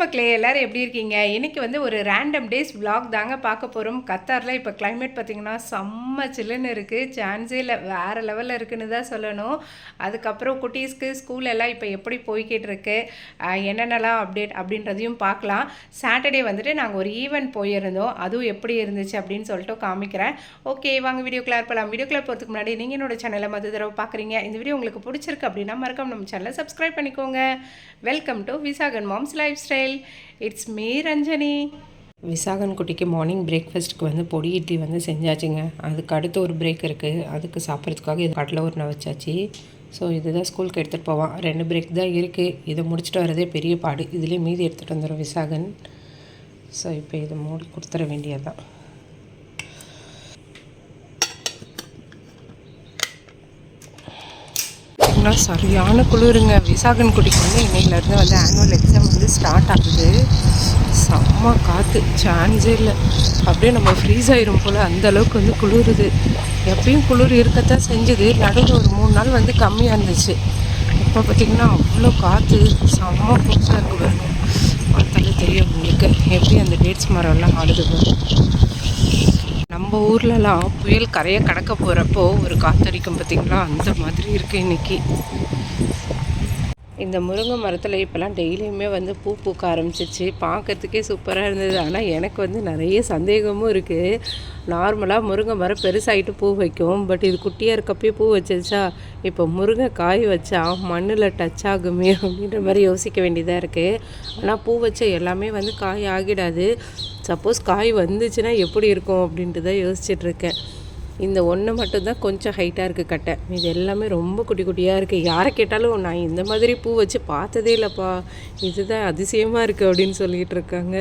மக்களே எல்லோரும் எப்படி இருக்கீங்க? இன்னைக்கு வந்து ஒரு ரேண்டம் டேஸ் விலாக் தாங்க பார்க்க போகிறோம் கத்தாரில் இப்போ கிளைமேட் பார்த்திங்கன்னா செம்ம சில்லுன்னு இருக்குது சான்ஸே இல்லை வேறு லெவலில் இருக்குன்னு தான் சொல்லணும். அதுக்கப்புறம் குட்டீஸ்க்கு ஸ்கூல் எல்லாம் இப்போ எப்படி போய்கிட்டு இருக்கு? என்னென்னலாம் அப்டேட் அப்படின்றதையும் பார்க்கலாம். சாட்டர்டே வந்துட்டு நாங்கள் ஒரு ஈவெண்ட் போயிருந்தோம். அதுவும் எப்படி இருந்துச்சு அப்படின்னு சொல்லிட்டு காமிக்கிறேன். ஓகே வாங்க வீடியோ கிளார் போகலாம் வீடியோ கிளார் போகிறதுக்கு முன்னாடி நீங்கள் என்னோட சேனலை மது தடவை பார்க்குறீங்க இந்த வீடியோ உங்களுக்கு பிடிச்சிருக்கு அப்படின்னா மறக்காம நம்ம சேனலை சப்ஸ்கிரைப் பண்ணிக்கோங்க. Welcome to Visakan mom's lifestyle it's me Ranjani Visakan குட்டிக்கு மார்னிங் பிரேக்ஃபாஸ்ட்டுக்கு வந்து பொடி இட்லி வந்து செஞ்சாச்சுங்க. அதுக்கு அடுத்து ஒரு பிரேக் இருக்குது அதுக்கு சாப்பிட்றதுக்காக இது கடலை ஒரு வச்சாச்சு. ஸோ இதுதான் ஸ்கூலுக்கு எடுத்துகிட்டு போவான். ரெண்டு பிரேக் தான் இருக்குது இதை முடிச்சுட்டு வரதே பெரிய பாடு. இதுலேயே மீதி எடுத்துகிட்டு வந்துடும் விசாகன். ஸோ இப்போ இதை மூடி கொடுத்துட வேண்டியதுதான். பார்த்தீங்கன்னா சரியான குளிருங்க. விசாகன் குட்டிக்கு வந்து இன்னையிலேருந்து வந்து ஆனுவல் எக்ஸாம் வந்து ஸ்டார்ட் ஆகுது. செம்ம காற்று சான்ஸே இல்லை. அப்படியே நம்ம ஃப்ரீஸ் ஆயிரும் போல் அந்த அளவுக்கு வந்து குளிருது. எப்பயும் குளிர் இருக்கத்தான் செஞ்சுது. நடுவில் ஒரு மூணு நாள் வந்து கம்மியாக இருந்துச்சு. இப்போ பார்த்தீங்கன்னா அவ்வளோ காற்று செம்ம புதுசாக இருக்குது பாருங்க. பார்த்தாலே தெரியும் உங்களுக்கு. எப்படி அந்த டேட்ஸ் மரம்லாம் ஆடுது பாருங்க. நம்ம ஊர்லலாம் புயல் கரையை கடக்க போகிறப்போ ஒரு காத்தடிக்கும் பார்த்திங்களா? அந்த மாதிரி இருக்குது இன்னைக்கு. இந்த முருங்கை மரத்தில் இப்போல்லாம் டெய்லியுமே வந்து பூ பூக்க ஆரம்பிச்சிச்சு. பார்க்கறதுக்கே சூப்பராக இருந்தது. ஆனால் எனக்கு வந்து நிறைய சந்தேகமும் இருக்குது நார்மலாக முருங்கை மரம் பெருசாகிட்டு பூ வைக்கும். பட் இது குட்டியாக இருக்கப்பயே பூ வச்சிருச்சா? இப்போ முருங்கை காய் வச்சா மண்ணில் டச் ஆகுமே அப்படின்ற மாதிரி யோசிக்க வேண்டியதாக இருக்குது ஆனால் பூ வச்ச எல்லாமே வந்து காய் ஆகிடாது. சப்போஸ் காய் வந்துச்சுன்னா எப்படி இருக்கும் அப்படின்ட்டு தான் யோசிச்சிட்டுருக்கேன் இந்த ஒன்று மட்டும்தான் கொஞ்சம் ஹைட்டாக இருக்குது கட்டை. இது எல்லாமே ரொம்ப குட்டி குட்டியாக இருக்குது யாரை கேட்டாலும் நான் இந்த மாதிரி பூ வச்சு பார்த்ததே இல்லைப்பா. இதுதான் அதிசயமாக இருக்குது அப்படின்னு சொல்லிகிட்டு இருக்காங்க.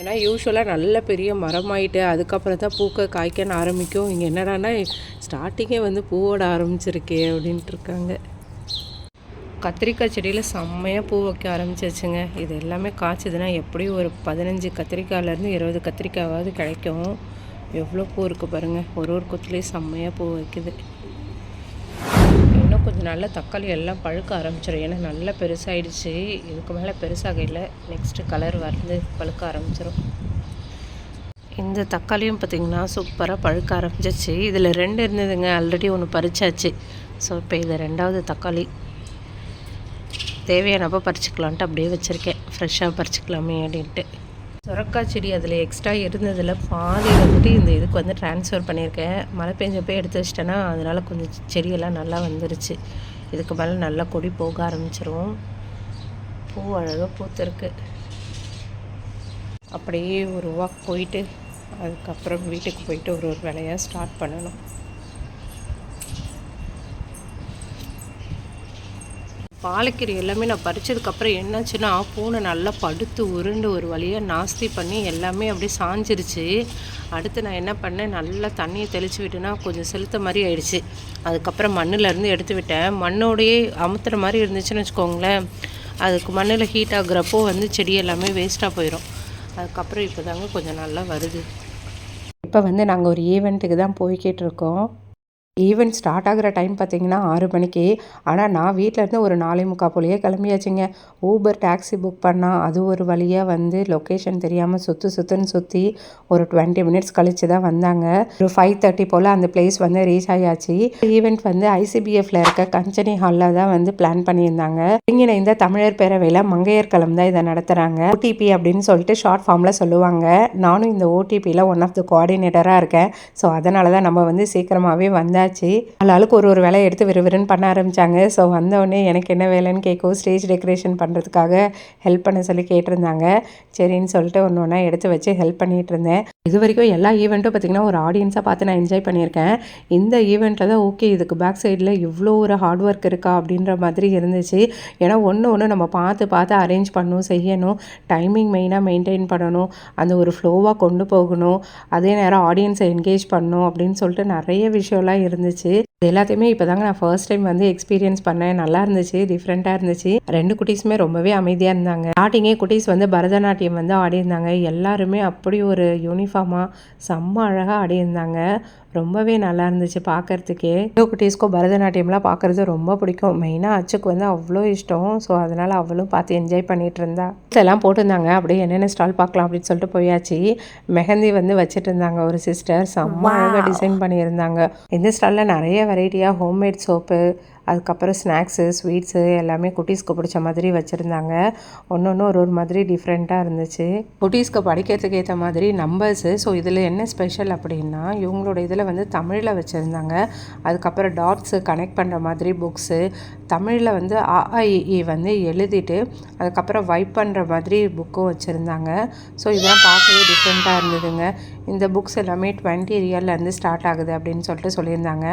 ஏன்னா யூஸ்வலாக நல்ல பெரிய மரமாயிட்டு அதுக்கப்புறம் தான் பூக்க காய்க்கன்னு ஆரம்பிக்கும். இங்கே என்னடான்னா ஸ்டார்டிங்கே வந்து பூவோட ஆரம்பிச்சிருக்கே அப்படின்ட்டு இருக்காங்க. கத்திரிக்காய் செடியில் செம்மையாக பூ வைக்க ஆரம்பிச்சிருச்சுங்க இது எல்லாமே காய்ச்சதுன்னா எப்படியும் ஒரு பதினஞ்சு கத்திரிக்காயிலேருந்து இருபது கத்திரிக்காயாவது கிடைக்கும். எவ்வளோ பூ இருக்குது பாருங்கள் ஒரு ஒரு கொத்துலேயும் செம்மையாக பூ வைக்குது. இன்னும் கொஞ்சம் நல்ல தக்காளி எல்லாம் பழுக்க ஆரம்பிச்சிடும் ஏன்னா நல்லா பெருசாகிடுச்சு இதுக்கு மேலே பெருசாக இல்லை. நெக்ஸ்ட்டு கலர் வந்து பழுக்க ஆரம்பிச்சிடும் இந்த தக்காளியும் பார்த்திங்கன்னா சூப்பராக பழுக்க ஆரம்பிச்சிச்சு. இதில் ரெண்டு இருந்ததுங்க. ஆல்ரெடி ஒன்று பறிச்சாச்சு. ஸோ இப்போ இது ரெண்டாவது தக்காளி. தேவையானப்போ பறிச்சுக்கலான்ட்டு அப்படியே வச்சுருக்கேன். ஃப்ரெஷ்ஷாக பறிச்சுக்கலாமே அப்படின்ட்டு. சுரக்காய் செடி அதில் எக்ஸ்ட்ரா இருந்ததில் பாதி வந்துட்டு இந்த இதுக்கு வந்து ட்ரான்ஸ்ஃபர் பண்ணியிருக்கேன். மழை பெஞ்சப்போ எடுத்து வச்சிட்டேன்னா அதனால் கொஞ்சம் செடியெல்லாம் நல்லா வந்துருச்சு. இதுக்கு மேலே நல்லா கொடி போக ஆரம்பிச்சிரும். பூ அழகாக பூத்துருக்கு. அப்படியே ஒரு வாக் போயிட்டு அதுக்கப்புறம் வீட்டுக்கு போயிட்டு ஒரு ஒரு வேலையாக ஸ்டார்ட் பண்ணணும். பாலக்கீரை எல்லாமே நான் பறிச்சதுக்கப்புறம் என்னாச்சுன்னா பூனை நல்லா படுத்து உருண்டு ஒரு வழியாக நாஸ்தி பண்ணி எல்லாமே அப்படியே சாஞ்சிருச்சு. அடுத்து நான் என்ன பண்ணேன் நல்லா தண்ணியை தெளித்து விட்டேன்னா கொஞ்சம் செலுத்த மாதிரி ஆயிடுச்சு. அதுக்கப்புறம் மண்ணிலேருந்து எடுத்து விட்டேன். மண்ணோடையே அமுத்துற மாதிரி இருந்துச்சுன்னு வச்சுக்கோங்களேன். அதுக்கு மண்ணில் ஹீட் ஆகுறப்போ வந்து செடி எல்லாமே வேஸ்ட்டாக போயிடும் அதுக்கப்புறம் இப்போ தாங்க கொஞ்சம் நல்லா வருது. இப்போ வந்து நாங்கள் ஒரு ஈவெண்ட்டுக்கு தான் போய்கிட்டு இருக்கோம் ஈவெண்ட் ஸ்டார்ட் ஆகிற டைம் பார்த்தீங்கன்னா ஆறு மணிக்கு. ஆனால் நான் வீட்டிலேருந்து ஒரு நாலே முக்கால் போலேயே கிளம்பியாச்சுங்க. ஊபர் டாக்ஸி புக் பண்ணால் அது ஒரு வழியாக வந்து லொக்கேஷன் தெரியாமல் சுற்று சுற்றுன்னு சுற்றி ஒரு டுவெண்ட்டி மினிட்ஸ் கழித்து தான் வந்தாங்க. ஒரு ஃபைவ் தேர்ட்டி போல் அந்த பிளேஸ் வந்து ரீச் ஆயாச்சு. ஈவெண்ட் வந்து ஐசிபிஎஃப்ல இருக்க கஞ்சனி ஹாலில் தான் வந்து பிளான் பண்ணியிருந்தாங்க. ஒருங்கிணைந்த தமிழர் பேரவையில் மங்கையர் களம் தான் இதை நடத்துகிறாங்க ஓடிபி அப்படின்னு சொல்லிட்டு ஷார்ட் ஃபார்மில் சொல்லுவாங்க. நானும் இந்த ஓடிபியில் ஒன் ஆஃப் த கோஆர்டினேட்டராக இருக்கேன். ஸோ அதனால தான் நம்ம வந்து சீக்கிரமாகவே வந்தாச்சு. ஆளாளுக்கு ஒரு ஒரு வேலையை எடுத்து விறுவிறுன்னு பண்ண ஆரம்பித்தாங்க ஸோ வந்தோடனே எனக்கு என்ன வேலைன்னு கேட்கவும் ஸ்டேஜ் டெக்கரேஷன் பண்ணுறதுக்காக ஹெல்ப் பண்ண சொல்லி கேட்டிருந்தாங்க. சரின்னு சொல்லிட்டு ஒன்று ஒன்றா எடுத்து வச்சு ஹெல்ப் பண்ணிகிட்டு இருந்தேன். இது வரைக்கும் எல்லா ஈவெண்ட்டும் பார்த்திங்கன்னா ஒரு ஆடியன்ஸாக பார்த்து நான் என்ஜாய் பண்ணியிருக்கேன். இந்த ஈவெண்ட்டில் தான் ஓகே இதுக்கு பேக் சைடில் இவ்வளோ ஒரு ஹார்ட் ஒர்க் இருக்கா அப்படின்ற மாதிரி இருந்துச்சு. ஏன்னா ஒன்று ஒன்று நம்ம பார்த்து பார்த்து அரேஞ்ச் பண்ணணும் செய்யணும். டைமிங் மெயினாக மெயின்டைன் பண்ணணும். அந்த ஒரு ஃப்ளோவாக கொண்டு போகணும். அதே நேரம் ஆடியன்ஸை என்கேஜ் பண்ணணும் அப்படின்னு சொல்லிட்டு நிறைய விஷயம்லாம் இருந்துச்சு. இது எல்லாத்தையுமே இப்போ தாங்க நான் ஃபர்ஸ்ட் டைம் வந்து எக்ஸ்பீரியன்ஸ் பண்ணேன். நல்லா இருந்துச்சு டிஃப்ரெண்ட்டாக இருந்துச்சு. ரெண்டு குட்டீஸுமே ரொம்பவே அமைதியாக இருந்தாங்க. ஸ்டார்டிங்கே குட்டீஸ் வந்து பரதநாட்டியம் வந்து ஆடியிருந்தாங்க. எல்லாருமே அப்படி ஒரு யூனிஃபார்மாக செம்ம அழகாக ஆடியிருந்தாங்க. ரொம்பவே நல்லா இருந்துச்சு பார்க்கறதுக்கே. குட்டீஸ்க்கோ பரதநாட்டியம்லாம் பார்க்குறது ரொம்ப பிடிக்கும். மெயினாக அச்சுக்கு வந்து அவ்வளோ இஷ்டம். ஸோ அதனால் அவளும் பார்த்து என்ஜாய் பண்ணிகிட்டு இருந்தா. இதெல்லாம் போட்டிருந்தாங்க. அப்படியே என்னென்ன ஸ்டால் பார்க்கலாம் அப்படின்னு சொல்லிட்டு போயாச்சு. மெஹந்தி வந்து வச்சுட்டு இருந்தாங்க ஒரு சிஸ்டர் செம்ம அழகாக டிசைன் பண்ணியிருந்தாங்க. இந்த ஸ்டாலில் நிறைய வெரைட்டியாக ஹோம்மேட் சோப்பு அதுக்கப்புறம் ஸ்நாக்ஸு ஸ்வீட்ஸு எல்லாமே குட்டீஸ்க்கு பிடிச்ச மாதிரி வச்சுருந்தாங்க. ஒன்று ஒன்று ஒரு ஒரு மாதிரி டிஃப்ரெண்ட்டாக இருந்துச்சு. குட்டீஸ்க்கு படிக்கிறதுக்கு ஏற்ற மாதிரி நம்பர்ஸு ஸோ இதில் என்ன ஸ்பெஷல் அப்படின்னா இவங்களோட இதில் வந்து தமிழில் வச்சுருந்தாங்க. அதுக்கப்புறம் டாட்ஸு கனெக்ட் பண்ணுற மாதிரி புக்ஸு தமிழில் வந்து ஆஐஇ வந்து எழுதிட்டு அதுக்கப்புறம் வைப் பண்ணுற மாதிரி புக்கும் வச்சுருந்தாங்க. ஸோ இதெல்லாம் பார்க்கவே டிஃப்ரெண்ட்டாக இருந்ததுங்க. இந்த புக்ஸ் எல்லாமே டுவெண்ட்டி ரியல்லேருந்து ஸ்டார்ட் ஆகுது அப்படின்னு சொல்லிட்டு சொல்லியிருந்தாங்க.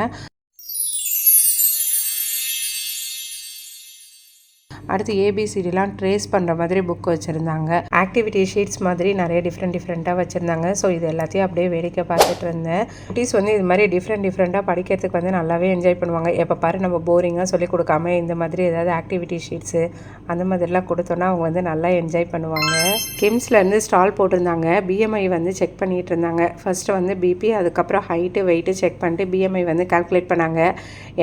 அடுத்து ஏபிசிடிலாம் ட்ரேஸ் பண்ணுற மாதிரி புக் வச்சுருந்தாங்க. ஆக்டிவிட்டி ஷீட்ஸ் மாதிரி நிறைய டிஃப்ரெண்ட் டிஃப்ரெண்ட்டாக வச்சுருந்தாங்க. ஸோ இது எல்லாத்தையும் அப்படியே வேடிக்கை பார்த்துட்டு இருந்தேன். குட்டீஸ் வந்து இது மாதிரி டிஃப்ரெண்ட் டிஃப்ரெண்ட்டாக படிக்கிறதுக்கு வந்து நல்லாவே என்ஜாய் பண்ணுவாங்க. எப்போ பாரு நம்ம போரிங்காக சொல்லி கொடுக்காம இந்த மாதிரி ஏதாவது ஆக்டிவிட்டி ஷீட்ஸு அந்த மாதிரிலாம் கொடுத்தோன்னா அவங்க வந்து நல்லா என்ஜாய் பண்ணுவாங்க. கிம்ஸ்லேருந்து ஸ்டால் போட்டிருந்தாங்க. பிஎம்ஐ வந்து செக் பண்ணிகிட்டு இருந்தாங்க. ஃபஸ்ட்டு வந்து பிபி அதுக்கப்புறம் ஹைட்டு வெயிட்டு செக் பண்ணிட்டு பிஎம்ஐ வந்து கால்குலேட் பண்ணாங்க.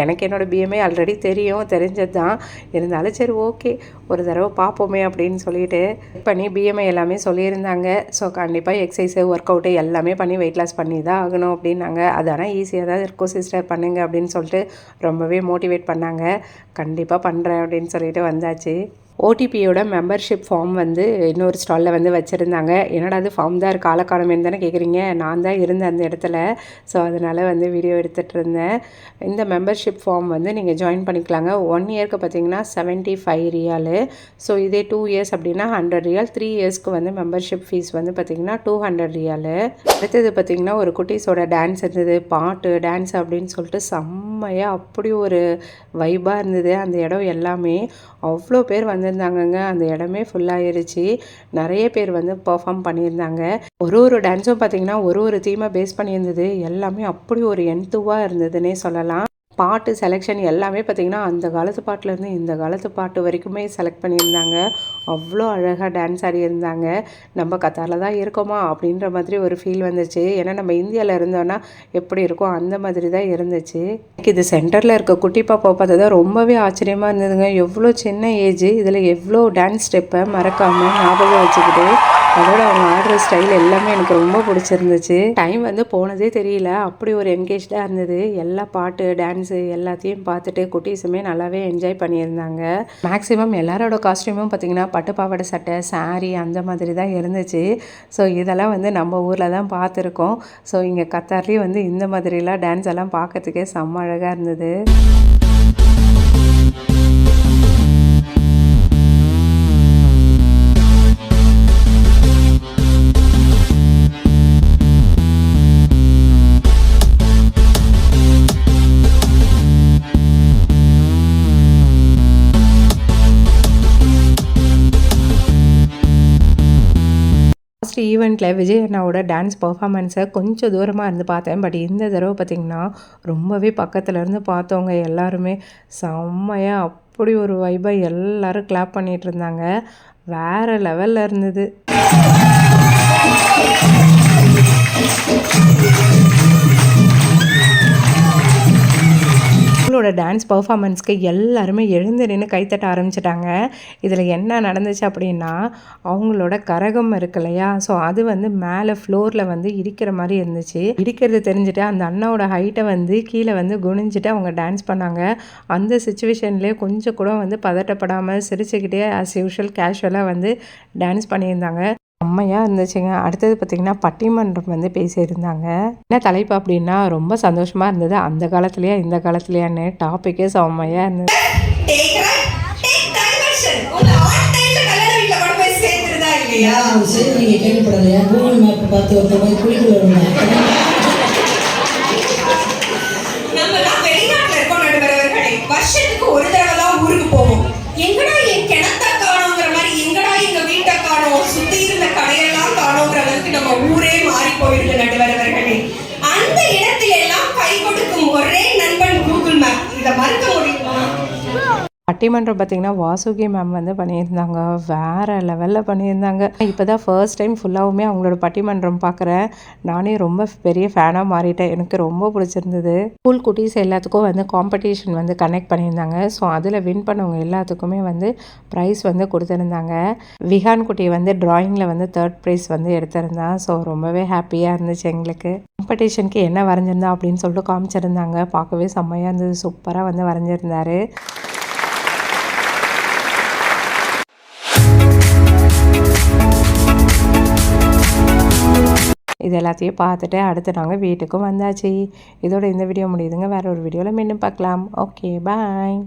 எனக்கு என்னோடய பிஎம்ஐ ஆல்ரெடி தெரியும் தெரிஞ்சது தான் இருந்தாலும் சரி ஓகே ஓகே ஒரு தடவை பார்ப்போமே அப்படின்னு சொல்லிட்டு பண்ணி பிஎம்ஐ எல்லாமே சொல்லியிருந்தாங்க. ஸோ கண்டிப்பாக எக்ஸசைஸு ஒர்க் அவுட்டு எல்லாமே பண்ணி வெயிட் லாஸ் பண்ணி தான் ஆகணும் அப்படின்னாங்க. அது ஆனால் ஈஸியாக தான் இருக்கும் சிஸ்டர் பண்ணுங்க அப்படின்னு சொல்லிட்டு ரொம்பவே மோட்டிவேட் பண்ணாங்க. கண்டிப்பாக பண்ணுறேன் அப்படின்னு சொல்லிட்டு வந்தாச்சு. ஓடிபியோட மெம்பர்ஷிப் ஃபார்ம் வந்து இன்னொரு ஸ்டாலில் வந்து வச்சுருந்தாங்க. என்னடா அது ஃபார்ம் தான் இருக்குது ஆளக்காரமேன்னு தானே கேட்குறீங்க நான் தான் இருந்தேன் அந்த இடத்துல. ஸோ அதனால் வந்து வீடியோ எடுத்துகிட்டு இருந்தேன். இந்த மெம்பர்ஷிப் ஃபார்ம் வந்து நீங்கள் ஜாயின் பண்ணிக்கலாங்க. ஒன் இயர்க்கு பார்த்தீங்கன்னா செவன்ட்டி ஃபைவ் ரியாலு ஸோ இதே டூ இயர்ஸ் அப்படின்னா ஹண்ட்ரட் ரியால் த்ரீ இயர்ஸ்க்கு வந்து மெம்பர்ஷிப் ஃபீஸ் வந்து பார்த்தீங்கன்னா டூ ஹண்ட்ரட் ரியாலு அடுத்தது பார்த்தீங்கன்னா ஒரு குட்டீஸோட டான்ஸ் இருந்தது. பாட்டு டான்ஸ் அப்படின்னு சொல்லிட்டு செம்மையாக அப்படி ஒரு வைபாக இருந்தது. அந்த இடம் எல்லாமே. அவ்வளோ பேர் வந்திருந்தாங்கங்க. அந்த இடமே ஃபுல்லாகிருச்சு நிறைய பேர் வந்து பெர்ஃபார்ம் பண்ணியிருந்தாங்க. ஒரு ஒரு டான்ஸும் பார்த்தீங்கன்னா ஒரு ஒரு தீமை பேஸ் பண்ணியிருந்தது. எல்லாமே அப்படி ஒரு என்த்துவாக இருந்ததுன்னே சொல்லலாம். பாட்டு செலெக்ஷன் எல்லாமே பார்த்திங்கன்னா அந்த காலத்து பாட்டுலேருந்து இந்த காலத்து பாட்டு வரைக்குமே செலக்ட் பண்ணியிருந்தாங்க. அவ்வளோ அழகாக டான்ஸ் ஆடியிருந்தாங்க நம்ம கத்தாரில் தான் இருக்கோமா? அப்படின்ற மாதிரி ஒரு ஃபீல் வந்துச்சு. ஏன்னா நம்ம இந்தியாவில் இருந்தோன்னா எப்படி இருக்கும் அந்த மாதிரி தான் இருந்துச்சு. எனக்கு இது சென்டரில் இருக்க குட்டி பாப்பா பார்த்ததா ரொம்பவே ஆச்சரியமாக இருந்ததுங்க. எவ்வளோ சின்ன ஏஜ் இதில் எவ்வளோ டான்ஸ் ஸ்டெப்பை மறக்காமல் ஞாபகம் வச்சுக்கிட்டு அதோட அவங்க ஆடுற ஸ்டைல் எல்லாமே எனக்கு ரொம்ப பிடிச்சிருந்துச்சு. டைம் வந்து போனதே தெரியல. அப்படி ஒரு என்கேஜ்டாக இருந்தது. எல்லா பாட்டு டான்ஸு எல்லாத்தையும் பார்த்துட்டு குட்டீஸுமே நல்லாவே என்ஜாய் பண்ணியிருந்தாங்க. மேக்ஸிமம் எல்லாரோட காஸ்டியூமும் பார்த்தீங்கன்னா பட்டு பாவாடை சட்டை saree அந்த மாதிரி தான் இருந்துச்சு. ஸோ இதெல்லாம் வந்து நம்ம ஊரில் தான் பார்த்துருக்கோம். ஸோ இங்கே கத்தார்லேயும் வந்து இந்த மாதிரிலாம் டான்ஸ் எல்லாம் பார்க்கறதுக்கே செம்ம அழகாக இருந்தது. லாஸ்ட் ஈவெண்ட்டில் விஜய் அண்ணாவோட டான்ஸ் பர்ஃபாமன்ஸை கொஞ்சம் தூரமாக இருந்து பார்த்தேன். பட் இந்த தடவை பார்த்திங்கன்னா ரொம்பவே பக்கத்தில் இருந்து பார்த்தவங்க எல்லாருமே செம்மையாக அப்படி ஒரு வைபாக எல்லோரும் கிளாப் பண்ணிகிட்டு இருந்தாங்க. வேறு லெவலில் இருந்தது. அவங்களோட டான்ஸ் பர்ஃபாமன்ஸ்க்கு எல்லாருமே எழுந்து நின்று கைத்தட்ட ஆரம்பிச்சிட்டாங்க. இதில் என்ன நடந்துச்சு அப்படின்னா அவங்களோட கரகம் இருக்கு இல்லையா? ஸோ அது வந்து மேலே ஃப்ளோரில் வந்து இடிக்கிற மாதிரி இருந்துச்சு. இடிக்கிறது தெரிஞ்சுட்டு அந்த அண்ணாவோட ஹைட்டை வந்து கீழே வந்து குனிஞ்சிட்டு அவங்க டான்ஸ் பண்ணாங்க. அந்த சுச்சுவேஷன்லேயே கொஞ்சம் கூட வந்து பதட்டப்படாமல் சிரிச்சுக்கிட்டே ஆஸ் யூஷுவல் கேஷுவலாக வந்து டான்ஸ் பண்ணியிருந்தாங்க. செம்மையாக இருந்துச்சுங்க. அடுத்தது பார்த்திங்கன்னா பட்டிமன்றம் வந்து பேசியிருந்தாங்க. என்ன தலைப்பு அப்படின்னா ரொம்ப சந்தோஷமாக இருந்தது. அந்த காலத்துலையா இந்த காலத்துலையான்னு டாப்பிக்கே செம்மையாக இருந்தது. இல்லையா? கேள்விப்படலையா? கூகுள் மேப் பார்த்து ஒருத்தர் போய் குளிக்கல வருவாங்க நம்ம எல்லாம் வெளிநாட்டுல இருக்கோம் நடுவரவர்களே வருஷத்துக்கு ஒரு தடவை தான் ஊருக்கு போவோம் எங்கடா என் கிணத்த காணோங்கிற மாதிரி எங்கடா எங்க வீட்டை காணோம் சுத்தி இருந்த கடையெல்லாம் காணோங்கிற அளவுக்கு நம்ம ஊரே மாறி போயிருக்கு நடுவரவர்களே அந்த இடத்துல எல்லாம் கை கொடுக்கும் ஒரே நண்பன் கூகுள் மேப் இதை மறுக்க முடியுமா பட்டிமன்றம் பார்த்திங்கன்னா வாசுகி மேம் வந்து பண்ணியிருந்தாங்க. வேறு லெவலில் பண்ணியிருந்தாங்க. இப்போ தான் ஃபர்ஸ்ட் டைம் ஃபுல்லாகவுமே அவங்களோட பட்டிமன்றம் பார்க்குறேன் நானே ரொம்ப பெரிய ஃபேனாக மாறிட்டேன். எனக்கு ரொம்ப பிடிச்சிருந்தது. ஸ்கூல் குட்டீஸ் எல்லாத்துக்கும் வந்து காம்படிஷன் வந்து கனெக்ட் பண்ணியிருந்தாங்க. ஸோ அதில் வின் பண்ணவங்க எல்லாத்துக்குமே வந்து ப்ரைஸ் வந்து கொடுத்துருந்தாங்க. விஹான் குட்டி வந்து ட்ராயிங்கில் வந்து தேர்ட் ப்ரைஸ் வந்து எடுத்திருந்தான் ஸோ ரொம்பவே ஹாப்பியாக இருந்துச்சு எங்களுக்கு. காம்படிஷனுக்கு என்ன வரைஞ்சிருந்தா அப்படின்னு சொல்லிட்டு காமிச்சிருந்தாங்க. பார்க்கவே செம்மையாக இருந்தது. சூப்பராக வந்து வரைஞ்சிருந்தாரு. இது எல்லாத்தையும் பார்த்துட்டு அடுத்து நாங்கள் வீட்டுக்கும் வந்தாச்சு. இதோட இந்த வீடியோ முடியுதுங்க. வேற ஒரு வீடியோவில் மீண்டும் பார்க்கலாம். Okay bye